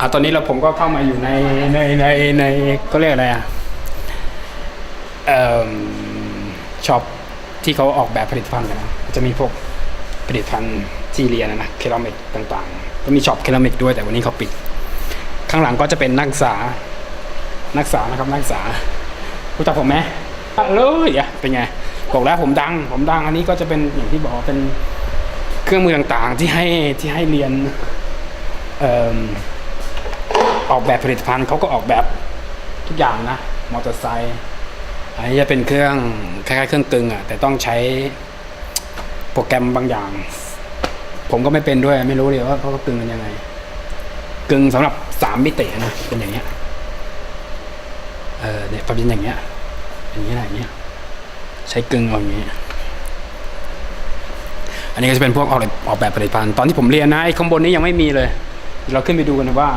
อะตอนนี้เราผมก็เข้ามาอยู่ในในในในก็เรียกอะไรอะเอ่อช็อปที่เขาออกแบบผลิตภัณฑ์กันนะจะมีพวกผลิตภัณฑ์ที่เรียนนะนะเครามิกต่างๆ ก็มีช็อปเครามิกด้วยแต่วันนี้เขาปิด ข้างหลังก็จะเป็นนักศึกษา นักศึกษานะครับนักศึกษารู้จักผมไหมเลยอะเป็นไงบอกแล้วผมดัง ผมดังอันนี้ก็จะเป็นอย่างที่บอกเป็นเครื่องมือต่างๆ ที่ให้ที่ให้เรียนเอ่อ ออกแบบผลิตภัณฑ์เขาก็ออกแบบทุกอย่างนะมอเตอร์ไซค์อันนี้จะเป็นเครื่องคล้ายๆเครื่องกึงอะแต่ต้องใช้โปรแกรมบางอย่าง ผมก็ไม่เป็นด้วยไม่รู้เลยว่าเขากึงกันยังไง กึงสำหรับสามมิตินะเป็นอย่างเงี้ยเออเนี่ยประมาณอย่างเงี้ยอย่างเงี้ยอย่างเงี้ยใช้กึงเอาอย่างเงี้ยอันนี้ก็จะเป็นพวกออกแบบออกแบบผลิตภัณฑ์ตอนที่ผมเรียนนะไอ้ข้างบนนี้ยังไม่มีเลย เราขึ้นไปดูกันนะว่า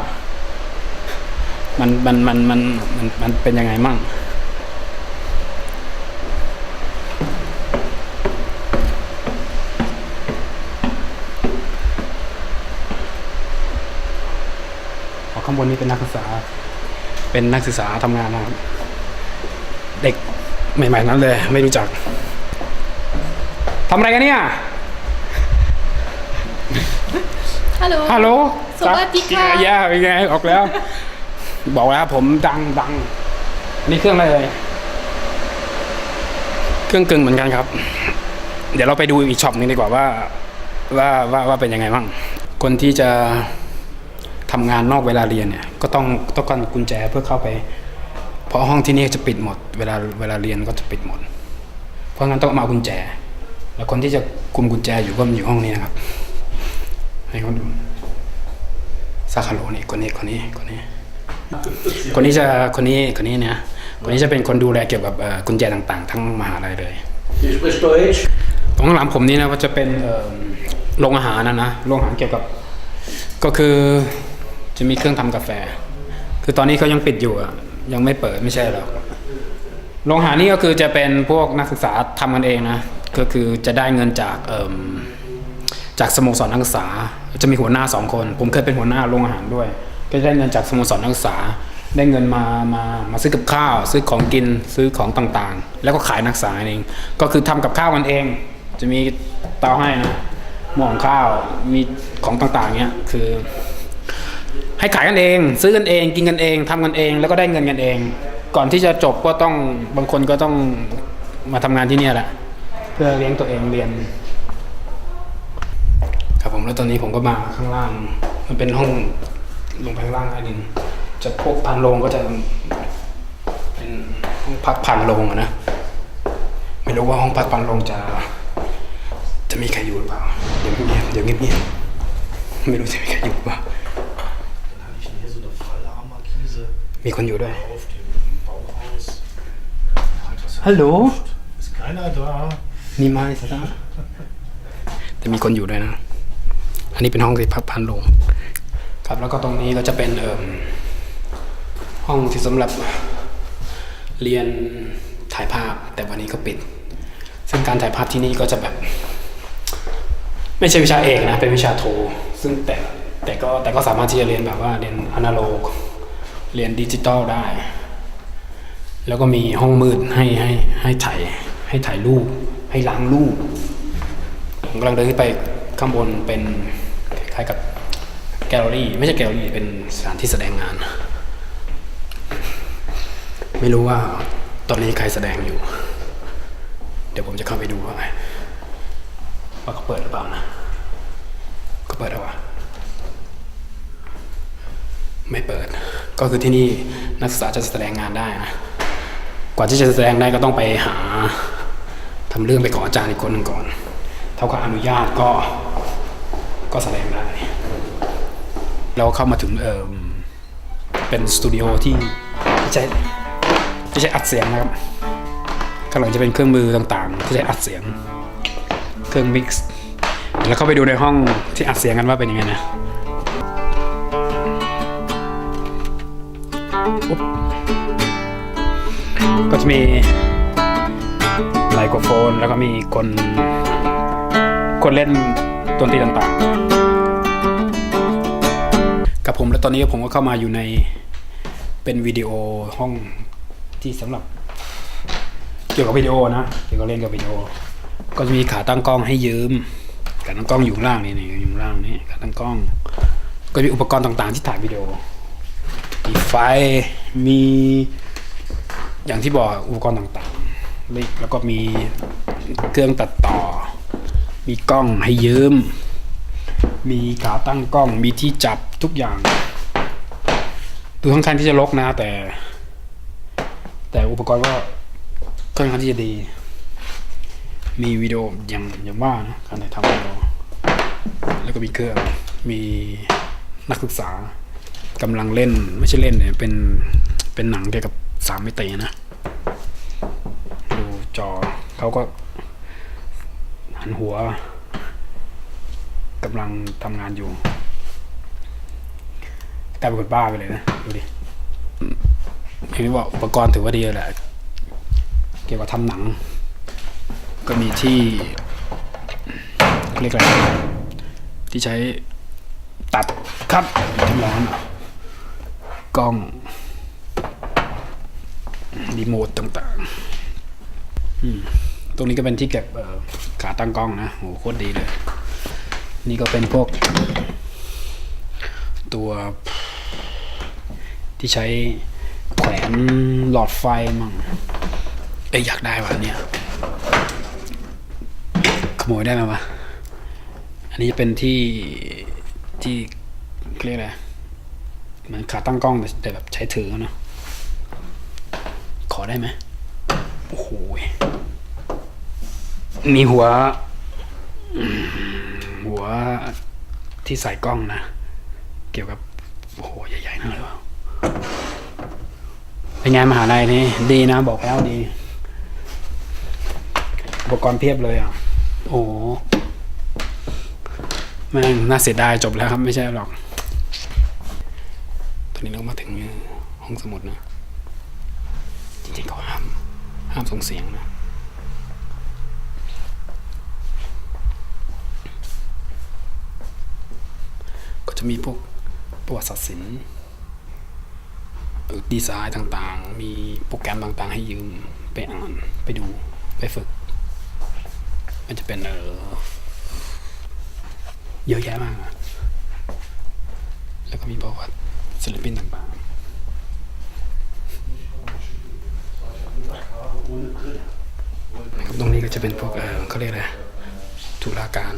มันมันมันมันมันมันเป็นยังไงมั่งอ๋อข้างบนนี้เป็นนักศึกษา เป็นนักศึกษาทำงานนะครับ เด็กใหม่ๆนั้นเลย ไม่รู้จักทำอะไรกันเนี่ย ฮัลโหล ฮัลโหลสวัสดีค่ะย่าเป็นไง ออกแล้ว บอกแล้วผมดังดังอันนี้เครื่องอะไรเลยเครื่องกึ่งเหมือนกันครับ เดี๋ยวเราไปดูอีกช็อปหนึงดีกว่าว่าว่าว่าว่าเป็นยังไงบ้าง คนที่จะทำงานนอกเวลาเรียนเนี่ย ก็ต้องต้องการกุญแจเพื่อเข้าไป เพราะห้องที่นี่จะปิดหมด เวลาเวลาเรียนก็จะปิดหมด เพราะงั้นต้องมาเอากุญแจ แล้วคนที่จะคุมกุญแจอยู่ก็อยู่ห้องนี้นะครับ ให้เขาดูซาคาโรนี่คนนี้คนนี้คนนี้ คนนี้จะคนนี้คนนี้เนี่ยคนนี้จะเป็นคนดูแลเกี่ยวกับเอ่อกุญแจต่างๆ ทั้งมหาลัยเลย Je spreekt Deutsch? ตรงข้างหลังผมนี่นะว่าจะเป็นเอ่อโรงอาหารนะนะโรงอาหารเกี่ยวกับ ก็คือจะมีเครื่องทำกาแฟ คือตอนนี้เขายังปิดอยู่อะยังไม่เปิดไม่ใช่หรอกโรงอาหารนี่ก็คือจะเป็นพวกนักศึกษาทำกันเองนะก็คือจะได้เงินจากเอิ่มจากสโมสรนักศึกษา จะมีหัวหน้าสองคน ผมเคยเป็นหัวหน้าโรงอาหารด้วย ก็ได้เงินจากสโมสรนักศึกษา ได้เงินมามามาซื้อกับข้าว ซื้อของกินซื้อของต่างๆ แล้วก็ขายนักศึกษาเอง ก็คือทำกับข้าวกันเอง จะมีเตาให้นะหม้องข้าวมีของต่างๆเนี้ยคือ ให้ขายกันเอง ซื้อกันเอง กินกันเองทำกันเอง แล้วก็ได้เงินกันเอง ก่อนที่จะจบก็ต้องบางคนก็ต้องมาทำงานที่เนี่ยแหละ เพื่อเลี้ยงตัวเองเรียนครับผมแล้วตอนนี้ผมก็มาข้างล่าง มันเป็นห้อง ลงไปข้างล่างใต้ดิน จะพวกพันโรงก็จะเป็นห้องพักพันโรงอะนะ ไม่รู้ว่าห้องพักพันโรงจะ จะมีใครอยู่หรือเปล่า เดี๋ยวเงียบๆเดี๋ยวเงียบๆไม่รู้จะมีใครอยู่หรือเปล่า Dann habe ich hier so eine volle Markise มีคนอยู่ด้วย auf dem Bauhaus. Was ฮัลโหล Ist keiner da? นี่มาสตาแต่มีคนอยู่ด้วยนะ อันนี้เป็นห้องที่พักพันโรง ครับแล้วก็ตรงนี้ก็จะเป็นเห้องที่สำหรับเรียนถ่ายภาพแต่วันนี้ก็ปิด ซึ่งการถ่ายภาพที่นี่ก็จะแบบ ไม่ใช่วิชาเอกนะ เป็นวิชาโท ซึ่งแต่แต่ก็แต่ก็สามารถที่จะเรียนแบบว่าเรียนอนาโลก เรียนดิจิตอลได้ แล้วก็มีห้องมืดให้ให้ให้ถ่ายให้ถ่ายรูป ให้ล้างรูปผมกำลังเดินขึ้นไปข้างบนเป็นคล้ายๆกับ แกลเลอรี่ไม่ใช่แกลเลอรี่เป็นสถานที่แสดงงาน ไม่รู้ว่าตอนนี้ใครแสดงอยู่ เดี๋ยวผมจะเข้าไปดูว่าไงว่าเขาเปิดหรือเปล่านะก็เปิดแล้ววะไม่เปิด ก็คือที่นี่นักศึกษาจะแสดงงานได้นะกว่าที่จะแสดงได้ก็ต้องไปหาทำเรื่องไปขออาจารย์อีกคนหนึ่งก่อน เท่ากับอนุญาตก็ก็แสดงได้ เราเข้ามาถึงเออเป็นสตูดิโอที่ใช้ที่ใช้อัดเสียงนะครับ ข้างหลังจะเป็นเครื่องมือต่างๆ ที่ใช้อัดเสียง เครื่องมิกซ์แล้วเข้าไปดูในห้องที่อัดเสียงกันว่าเป็นยังไงนะก็จะมีไมโครโฟน แล้วก็มีคนคนเล่นดนตรีต่างๆ ครับผมแล้วตอนนี้ผมก็เข้ามาอยู่ในเป็นวิดีโอห้องที่สำหรับเกี่ยวกับวิดีโอนะเกี่ยวกับเล่นกับวิดีโอ ก็จะมีขาตั้งกล้องให้ยืมขาตั้งกล้องอยู่ล่างนี่นี่อยู่ข้างล่างนี่ขาตั้งกล้อง ก็มีอุปกรณ์ต่างๆ ที่ถ่ายวิดีโอมีไฟมีอย่างที่บอกอุปกรณ์ต่างๆแล้วก็มีเครื่องตัดต่อ มีกล้องให้ยืม มีขาตั้งกล้องมีที่จับ ทุกอย่างดูค่อนข้างที่จะรกนะ แต่ แต่อุปกรณ์ก็ค่อนข้างที่จะดี มีวิดีโออย่างอย่างว่านะการถ่ายทำวิดีโอแล้วก็มีเครื่องมีนักศึกษากำลังเล่นไม่ใช่เล่นเนี่ยเป็นเป็นหนังเกี่ยวกับสามมิตินะดูจอเขาก็หันหัวกำลังทำงานอยู่ กลายเป็นคนบ้าไปเลยนะ ดูดิอย่างที่บอกอุปกรณ์ถือว่าดีแหละ เกี่ยวกับทำหนัง ก็มีที่เรียกอะไรที่ใช้ตัดครับทำร้อนกล้องรีโมทต่างๆตรงนี้ก็เป็นที่เก็บขาตั้งกล้องนะโหโคตรดีเลย นี่ก็เป็นพวก ตัว ที่ใช้แขวนหลอดไฟมั่งเอ้ยอยากได้ว่ะเนี่ย ขโมยได้ไหมวะ อันนี้จะเป็นที่ที่เรียกอะไรเหมือนขาตั้งกล้องแต่แบบใช้ถือเนาะขอได้ไหมโอ้โหยมีหัว หัวที่ใส่กล้องนะ เกี่ยวกับ โอ้โห ใหญ่ๆนั่นเลยว่ะ เป็นไงมหาลัยนี่ดีนะบอกแล้วดี อุปกรณ์เพียบเลยอะ โอ้แม่งน่าเสียดายจบแล้วครับ ไม่ใช่หรอก ตอนนี้เรามาถึงห้องสมุดนะ จริงๆเขาห้าม ห้ามส่งเสียงนะก็จะมีพวกประวัติศาสตร์ศิลป์ ดีไซน์ต่างๆ มีโปรแกรมต่างๆ ให้ยืมไปอ่านไปดูไปฝึก มันจะเป็นเออเยอะแยะมาก แล้วก็มีประวัติศิลปินต่างๆนะครับตรงนี้ก็จะเป็นพวกเออเขาเรียกอะไรธุรการ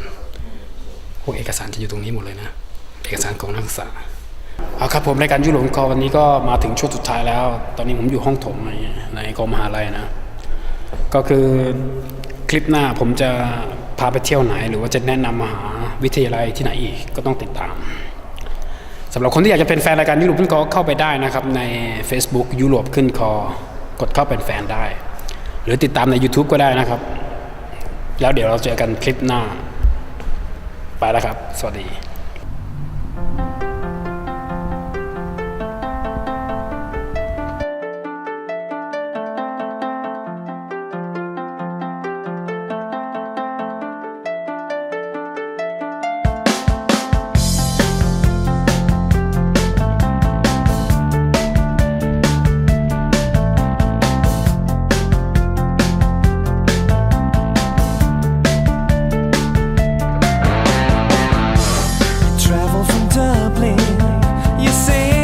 พวกเอกสารจะอยู่ตรงนี้หมดเลยนะ เอกสารของนักศึกษา เอาครับผมรายการยุโรปคอวันนี้ก็มาถึงช่วงสุดท้ายแล้ว ตอนนี้ผมอยู่ห้องโถงในในกรมมหาลัยนะ ก็คือคลิปหน้าผมจะพาไปเที่ยวไหน หรือว่าจะแนะนำมหาวิทยาลัยที่ไหนอีกก็ต้องติดตามสำหรับคนที่อยากจะเป็นแฟนรายการยุโรปขึ้นคอเข้าไปได้นะครับใน Facebook ยุโรปขึ้นคอกดเข้าเป็นแฟนได้ หรือติดตามใน YouTube ก็ได้นะครับ แล้วเดี๋ยวเราเจอกันคลิปหน้า ไปแล้วครับ สวัสดี